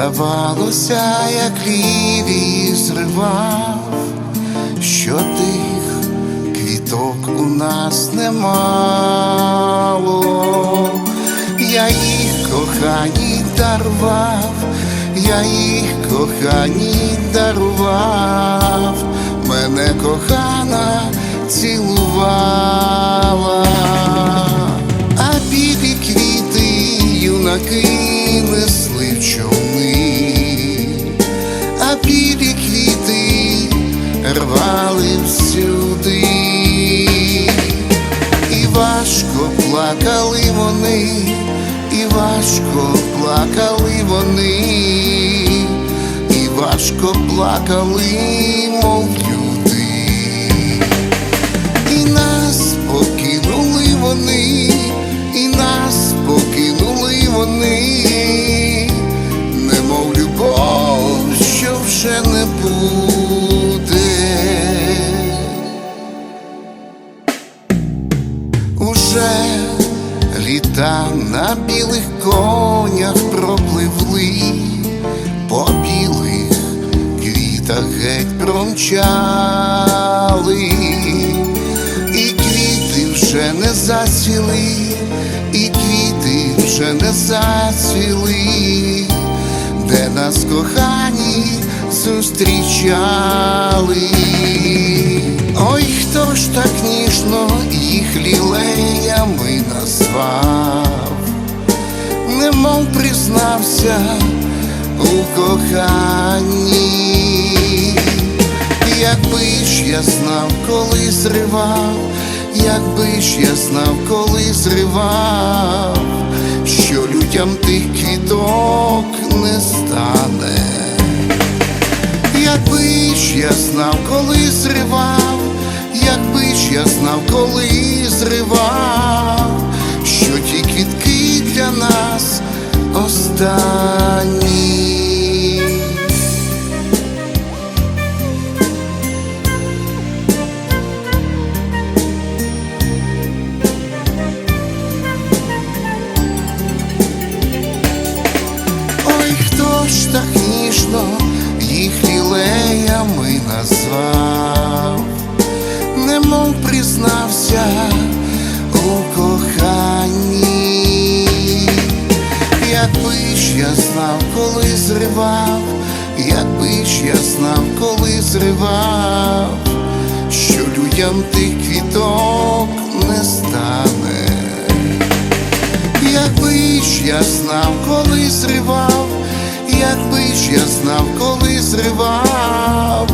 Здавалося, як лівії зривав, що тих квіток у нас немало. Я їх кохані дарував, я їх кохані дарував, мене кохана цілувала, а білі квіти юнаки несли в білі квіти рвали всюди, і важко плакали вони, і важко плакали вони, і важко плакали, мов літа на білих конях пропливли, по білих квітах геть промчали, і квіти вже не зацвіли, і квіти вже не зацвіли, де нас кохані зустрічали. Ой, хто ж так ніжно їх лілеями назвав, немов признався у коханні, якби ж я знав, коли зривав, якби ж я знав, коли зривав, що людям тих квіток не стане. Якби ж я знав, коли зривав, якби ж я знав, коли зривав, останні. Ой, хто ж так ніжно їх лілеями назвав, немов признався якби ж я знав, коли зривав, якби ж я знав, коли зривав, що людям тих квіток не стане. Якби ж я знав, коли зривав, якби ж я знав, коли зривав,